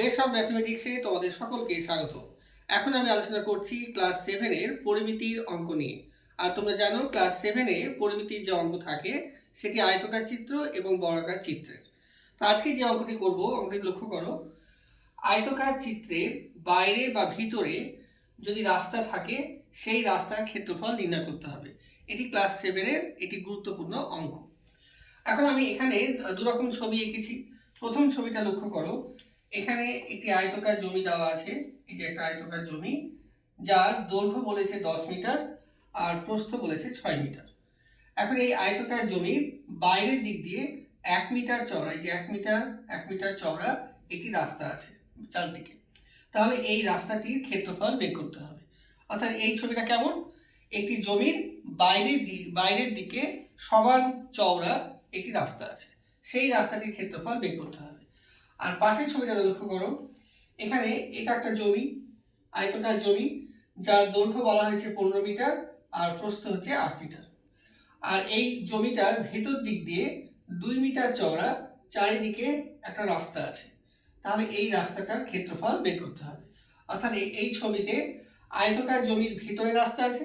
Base of ম্যাথমেটিক্সে তোমাদের সকলকে স্বাগত। এখন আমি আলোচনা করছি ক্লাস সেভেনের পরিমিতির অঙ্ক নিয়ে। আর তোমরা জানো, ক্লাস সেভেনে পরিমিতির যে অঙ্ক থাকে, সেটি আয়তকার চিত্র এবং বর্গাকার চিত্রের। তো আজকে যে অঙ্কটি করব, অঙ্কটি লক্ষ্য করো। আয়তকার চিত্রের বাইরে বা ভিতরে যদি রাস্তা থাকে, সেই রাস্তার ক্ষেত্রফল নির্ণয় করতে হবে। এটি ক্লাস সেভেনের এটি গুরুত্বপূর্ণ অঙ্ক। এখন আমি এখানে দুরকম ছবি এঁকেছি। প্রথম ছবিটা লক্ষ্য করো। এখানে একটি আয়তকার জমি দেওয়া আছে। এই যে একটা আয়তকার জমি, যার দৈর্ঘ্য বলেছে দশ মিটার আর প্রস্থ বলেছে ছয় মিটার। এখন এই আয়তকার জমির বাইরের দিক দিয়ে এক মিটার চওড়া, এই যে এক মিটার এক মিটার চওড়া একটি রাস্তা আছে চারদিকে। তাহলে এই রাস্তাটির ক্ষেত্রফল বের করতে হবে। অর্থাৎ এই ছবিটা কেমন? একটি জমির বাইরের দিক বাইরের দিকে সমান চওড়া একটি রাস্তা আছে। সেই রাস্তাটির ক্ষেত্রফল বের করতে হবে। আর পাশের ছবিটা লক্ষ্য করো। এখানে এটা একটা জমি আয়তকার জমি, যার দৈর্ঘ্য বলা হয়েছে পনেরো মিটার আর প্রস্থ হচ্ছে আট মিটার। আর এই জমিটার ভেতর দিক দিয়ে দুই মিটার চওড়া, চারিদিকে একটা রাস্তা আছে। তাহলে এই রাস্তাটার ক্ষেত্রফল বের করতে হবে। অর্থাৎ এই ছবিতে আয়তকার জমির ভেতরে রাস্তা আছে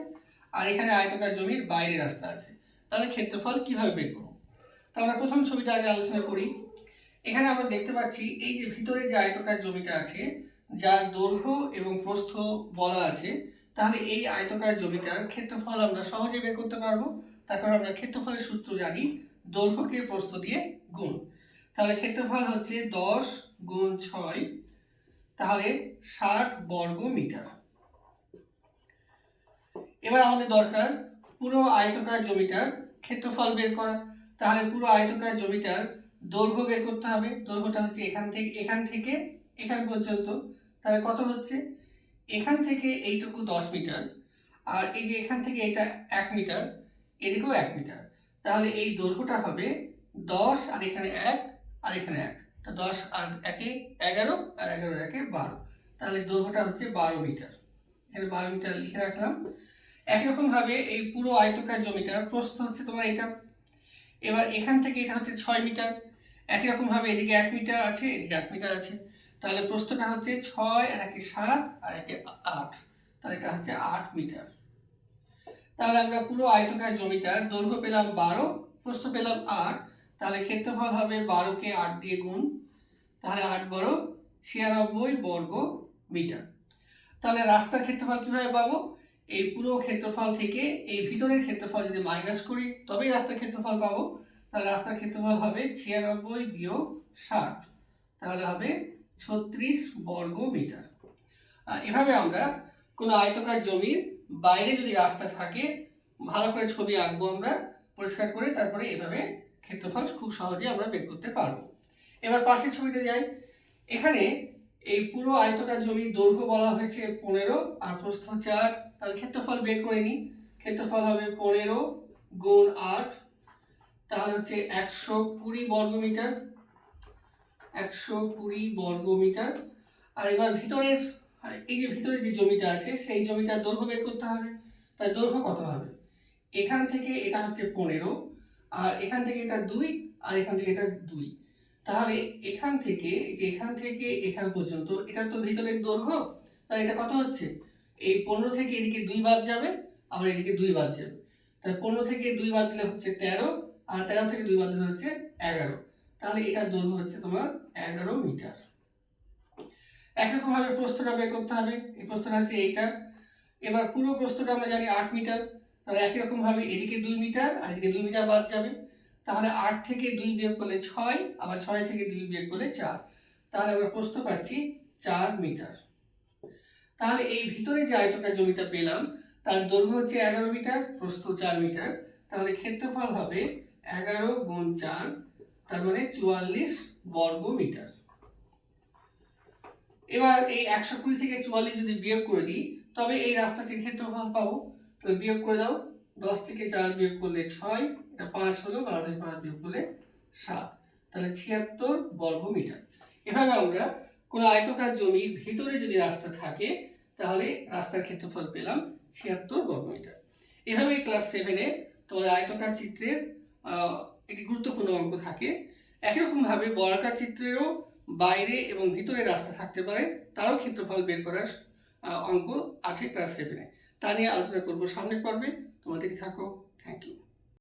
আর এখানে আয়তকার জমির বাইরে রাস্তা আছে। তাহলে ক্ষেত্রফল কীভাবে বের করব? তো আমরা প্রথম ছবিটা আগে আলোচনা করি। এখানে আমরা দেখতে পাচ্ছি, এই যে ভিতরে যে আয়তকার জমিটা আছে, যার দৈর্ঘ্য এবং প্রস্থ বলা আছে, তাহলে এই আয়তকার জমিটার ক্ষেত্রফল আমরা সহজে বের করতে পারব। তার কারণ আমরা ক্ষেত্রফলের সূত্র জানি, দৈর্ঘ্যকে প্রস্থ দিয়ে গুণ। তাহলে ক্ষেত্রফল হচ্ছে দশ গুণ ছয়, তাহলে ষাট বর্গ মিটার। এবার আমাদের দরকার পুরো আয়তকার জমিটার ক্ষেত্রফল বের করা। তাহলে পুরো আয়তকার জমিটার দৈর্ঘ্য বের করতে হবে। দৈর্ঘ্যটা হচ্ছে এখান থেকে এখান থেকে, এখান পর্যন্ত। তাহলে কত হচ্ছে? এখান থেকে এইটুকু দশ মিটার আর এই যে এখান থেকে এটা এক মিটার, এদিকেও এক মিটার। তাহলে এই দৈর্ঘ্যটা হবে দশ আর এখানে এক আর এখানে এক। তা দশ আর একে এগারো আর এগারো একে বারো। তাহলে দৈর্ঘ্যটা হচ্ছে বারো মিটার। এখানে বারো মিটার লিখে রাখলাম। একরকম ভাবে এই পুরো আয়তকার জমিটার প্রস্থ হচ্ছে তোমার এটা। এবার এখান থেকে এটা হচ্ছে ছয় মিটার। একই রকম ভাবে এদিকে এক মিটার আছে, এদিকে এক মিটার আছে। তাহলে প্রস্থটা হচ্ছে ছয় আর একে সাত আর একে আট। তাহলে এটা হচ্ছে আট মিটার। তাহলে আমরা পুরো আয়তকার জমিটার দৈর্ঘ্য পেলাম বারো, প্রস্থ পেলাম আট। তাহলে ক্ষেত্রফল হবে বারোকে আট দিয়ে গুণ। তাহলে আট বারো ছিয়ানব্বই বর্গ মিটার। তাহলে রাস্তার ক্ষেত্রফল কীভাবে পাবো? এই পুরো ক্ষেত্রফল থেকে এই ভিতরের ক্ষেত্রফল যদি মাইনাস করি, তবেই রাস্তার ক্ষেত্রফল পাবো। তাহলে রাস্তার ক্ষেত্রফল হবে ছিয়ানব্বই বিয়োগ ষাট। তাহলে হবে ছত্রিশ বর্গ মিটার। এভাবে আমরা কোনো আয়তকার জমির বাইরে যদি রাস্তা থাকে, ভালো করে ছবি আঁকবো আমরা, পরিষ্কার করে তারপরে এভাবে ক্ষেত্রফল খুব সহজে আমরা বের করতে পারব। এবার পাশের ছবিতে যাই। এখানে এই পুরো আয়তকার জমির দৈর্ঘ্য বলা হয়েছে পনেরো, আর প্রস্থ চার তাহলে ক্ষেত্রফল বের করে নিই। ক্ষেত্রফল হবে পনেরো গুণ আট তাহলে হচ্ছে একশো কুড়ি বর্গমিটার একশো কুড়ি বর্গমিটার আর এবার ভিতরের, এই যে ভিতরে যে জমিটা আছে, সেই জমিটার দৈর্ঘ্য বের করতে হবে। তাই দৈর্ঘ্য কত হবে? এখান থেকে এটা হচ্ছে পনেরো, আর এখান থেকে এটা দুই, আর এখান থেকে এটা দুই। তাহলে এখান থেকে যে এখান থেকে এখান পর্যন্ত, এটা তো ভিতরের দৈর্ঘ্য, তাহলে এটা কত হচ্ছে? এই পনেরো থেকে এদিকে দুই বাদ যাবে, আবার এদিকে দুই বাদ যাবে। তাহলে পনেরো থেকে দুই বাদ দিলে হচ্ছে তেরো আর তেরো থেকে দুই বাদ হচ্ছে এগারো। তাহলে এটার দৈর্ঘ্য হচ্ছে তোমার এগারো মিটার। একরকম ভাবে প্রস্থটা বের করতে হবে। এই প্রস্থটা হচ্ছে এইটা। এবার পুরো প্রস্থটা আমরা জানি আট মিটার। তাহলে একই রকমভাবে এদিকে দুই মিটার আর এদিকে দুই মিটার বাদ যাবে। তাহলে আট থেকে দুই বিয়োগ করলে ছয়, আবার ছয় থেকে দুই বিয়োগ করলে চার। তাহলে আমরা প্রস্থ পাচ্ছি চার মিটার। তাহলে এই ভিতরে যে আয়তকার জমিটা পেলাম, তার দৈর্ঘ্য হচ্ছে এগারো মিটার, প্রস্থ চার মিটার। তাহলে ক্ষেত্রফল হবে এগারো গুণ চার, তার মানে চুয়াল্লিশ বর্গ মিটার এবার এই একশো কুড়ি থেকে চুয়াল্লিশ যদি বিয়োগ করে দিই, তবে এই রাস্তাটির ক্ষেত্রফল পাবো। তাহলে বিয়োগ করে দাও, দশ থেকে চার বিয়োগ করলে ছয়, এটা পাঁচ হলো, বারো থেকে পাঁচ বিয়োগ করলে সাত, তাহলে ছিয়াত্তর বর্গ মিটার এভাবে আমরা কোনো আয়তকার জমির ভিতরে যদি রাস্তা থাকে, তাহলে রাস্তার ক্ষেত্রফল পেলাম ছিয়াত্তর বর্গমিটার। এভাবে ক্লাস সেভেনে তোমাদের আয়তকার চিত্রের একটি গুরুত্বপূর্ণ অঙ্ক থাকে। একই রকমভাবে বর্গাকার চিত্রেরও বাইরে এবং ভিতরে রাস্তা থাকতে পারে। তারও ক্ষেত্রফল বের করার অঙ্ক আছে ক্লাস সেভেনে তা নিয়ে আলোচনা করব সামনের পর্বে। তোমাদের থাকো। Thank you